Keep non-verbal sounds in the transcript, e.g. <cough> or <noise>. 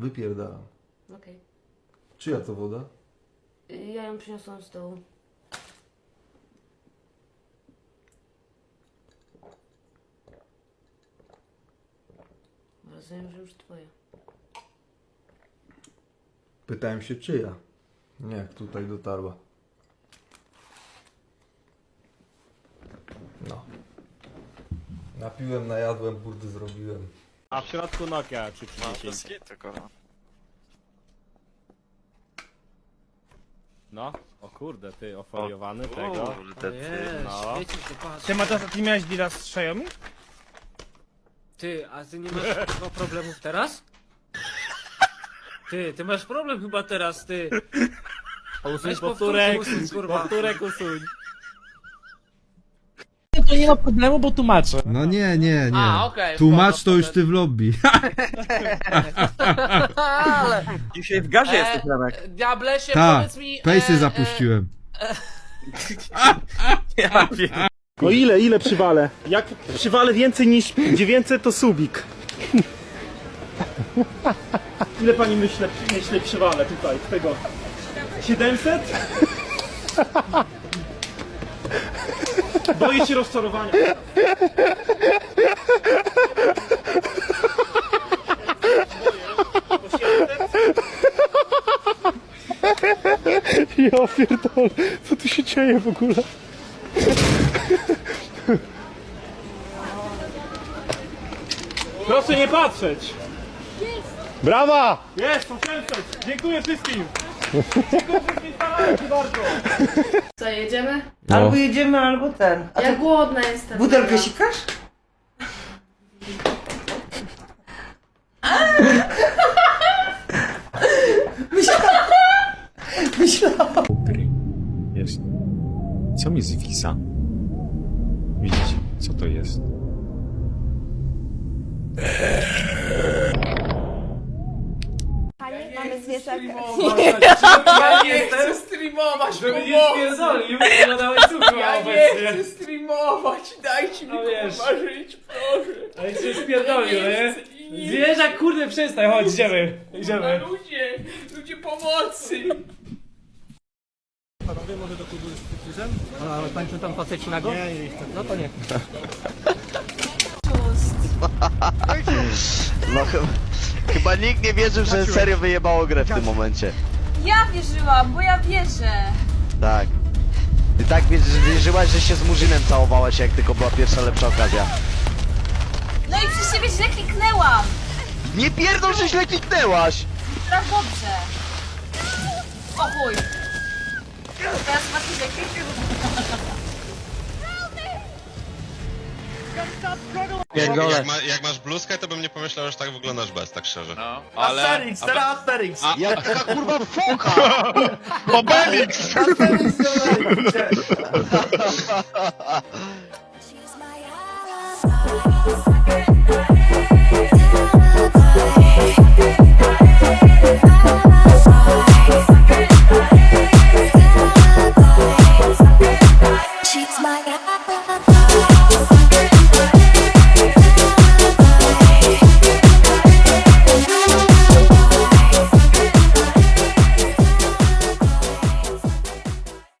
Wypierdalam. Okej. Czyja to woda? Ja ją przyniosłam z dołu. Rozumiem, że już twoja. Pytałem się czyja. Nie, jak tutaj dotarła. No. Napiłem, najadłem, burdy zrobiłem. A w środku Nokia No, 330. bez kitu, kurwa. No, o kurde, ty ofoliowany tego. Kurde, ty. Nie, no. świeci się, patrz. Ty, Mateusz, a ty miałeś deala z Xiaomi? Ty, a ty nie masz <laughs> chyba problemów teraz? Ty, ty masz problem chyba teraz, ty. Usuń Weź powtórek, usuń, kurwa. powtórek usuń. To nie ma problemu, bo tłumaczę. No nie, nie, nie. A, okej, Tłumacz spoko, to już ty w lobby. Ale, Dzisiaj w gazie e, jesteś, Remek. Diablesie, Tak, powiedz mi... Pejsy e, zapuściłem. Ja. <laughs> No ile, ile przywalę? Jak przywalę więcej niż 900 to subik. Ile pani myślę, myślę przywalę tutaj, tego? 700? <laughs> Boję się rozczarowania. Ja pierdolę, co tu się dzieje w ogóle? Proszę nie patrzeć! Brawa! Jest, 800! Dziękuję wszystkim! Dziękuję! Co, jedziemy? Albo jedziemy, albo ten. A Ja to głodna jestem. butelkę sikasz? Myślałam. Jest. Co mi zwisa? Widzicie? Co to jest? Mamy zwierzak. <laughs> Ja nie chcę streamować, Żeby nie spierdolił, to dałeś cukru Ja nie chcę streamować, dajcie mi No wiesz. kurwa żyć, proszę. Ale się spierdolił, nie nie? chcę i nie Zwierzak, kurde, przestań, chodź, idziemy. Kurwa, Idziemy. ludzie, ludzie pomocy! No chyba, chyba nikt nie wierzył, że serio wyjebało grę w tym momencie. Ja wierzyłam, bo ja wierzę. Tak. Ty tak wierzyłaś, że się z Murzynem całowałaś, jak tylko była pierwsza lepsza okazja. No i przez ciebie źle kliknęłam. Nie pierdol, że źle kliknęłaś! Teraz dobrze. O chuj. Teraz masz źle kliknęłam. Pierdolę. Jak, ma, jak masz bluzkę, to bym nie pomyślał, że tak wyglądasz bez, tak szczerze. No. Ale... Asterix, teraz Asterix! A- Jaka kurwa foka! Obelix! My